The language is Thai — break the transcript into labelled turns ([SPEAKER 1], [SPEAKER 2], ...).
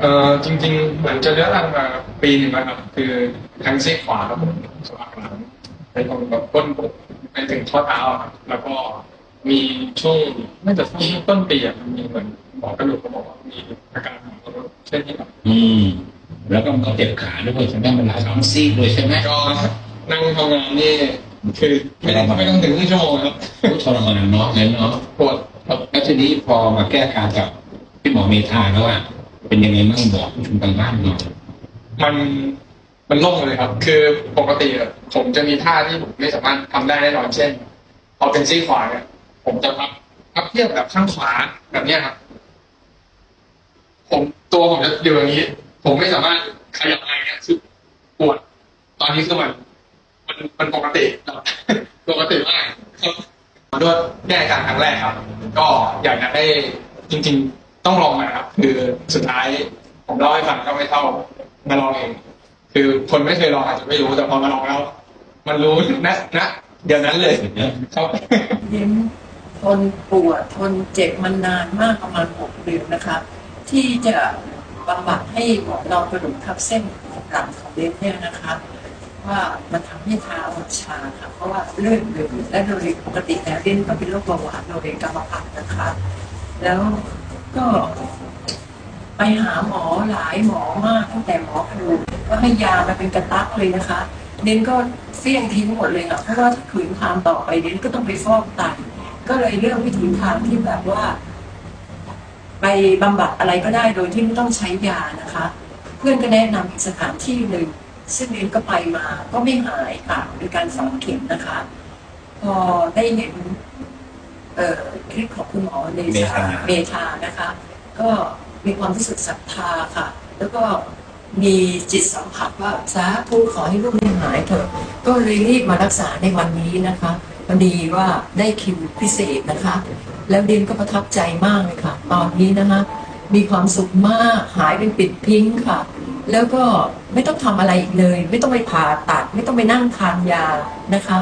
[SPEAKER 1] เอ่อจริง ๆ เหมือนจะเลือกรังมาปีหนึ่งแล้วครับ คือทางซีกขวาครับผมสวัสหลังไปตรงแบบก้นอกไปถึงข้อเท้าครับแล้วก็มีช่วงน่าจะช่วงต้นปีอะมันมีเหมือนหมอกระดูกเขาบอกว่ามีอาการของกระดูกเช่นที่แบบ
[SPEAKER 2] อืม แล้วก็มันก็เจ็บขาด้วยใช่ไหมมันหลายท้องซีกด้วยใช่ไหม
[SPEAKER 1] ก็นั่งทำงานนี่คือไม่ต้องไม่ต้องถึงครึ่งชั่วโมงครับ
[SPEAKER 2] ทรมานเนาะงั้นเนาะ
[SPEAKER 1] ปวด
[SPEAKER 2] แล้วทีนี้พอมาแก้อาการกับพี่หมอเมธาแล้วอะ เป็นยังไงบ้างบอกผู้ชมทางบ้านหน่อย
[SPEAKER 1] มันมันโล่งเลยครับ คือปกติอะผมจะมีท่าที่ผมไม่สามารถทำได้แน่นอนเช่นพอเป็นซี่ขวาเนี่ยผมจะพับพับเทียบแบบข้างขวาแบบเนี้ยครับ ผมตัวผมจะอยู่อย่างนี้ ผมไม่สามารถขยับอะไรเนี่ยคือปวด ตอนนี้คือมันมันมันปกติครับปกติมากครับด้วยแก้อาการครั้งแรกครับ ก็อยากจะให้จริง ๆ ต้องลองนะครับ คือสุดท้ายผมเล่าให้ฟังก็ไม่เท่ามาลองเอง คือคนไม่เคยลองอาจจะไม่รู้แต่พอมาลองแล้ว มันรู้นะนะเดี๋ยวนั้นเลยครับ
[SPEAKER 3] ยิ้มทนปวดทนเจ็บมันนานมากประมาณหกเดือนนะคะ ที่จะบำบัดให้หมอนรองกระดูกทับเส้นหลังของเดนเนี่ยนะคะ ว่ามันทำให้เท้าชาค่ะเพราะว่าเลือดเหลือและโดยปกติแล้วเดนก็เป็นโรคเบาหวานโดยกรรมพันธุ์นะคะ แล้วก็ ไปหาหมอหลายหมอมากตั้งแต่หมอกระดูกก็ให้ยามาเป็นกระตักเลยนะคะเดนก็เฟี้ยงทิ้งหมดเลยค่ะเพราะว่าถ้าขืนทานต่อไปเดนก็ต้องไปฟอกไตก็เลยเลือกวิธีทางที่แบบว่า ไปบำบัดอะไรก็ได้โดยที่ไม่ต้องใช้ยานะคะ เพื่อนก็แนะนำอีกสถานที่หนึ่งซึ่งเดนก็ไปมาก็ไม่หายค่ะโดยการฝังเข็มนะคะ พอได้เห็นเอ่อคลิปของคุณหมอเดชาเมธานะคะ ก็ มีความรู้สึกศรัทธาค่ะ แล้วก็มีจิตสัมผัสว่าสาธุขอให้ลูกหายเถอะก็เลยรีบมารักษาในวันนี้นะคะพอดีว่าได้คิวพิเศษนะคะ แล้วเดนก็ประทับใจมากเลยค่ะ ตอนนี้นะคะมีความสุขมากหายเป็นปิดพิงค์ค่ะ แล้วก็ไม่ต้องทำอะไรอีกเลย ไม่ต้องไปผ่าตัด ไม่ต้องไปนั่งทานยานะคะ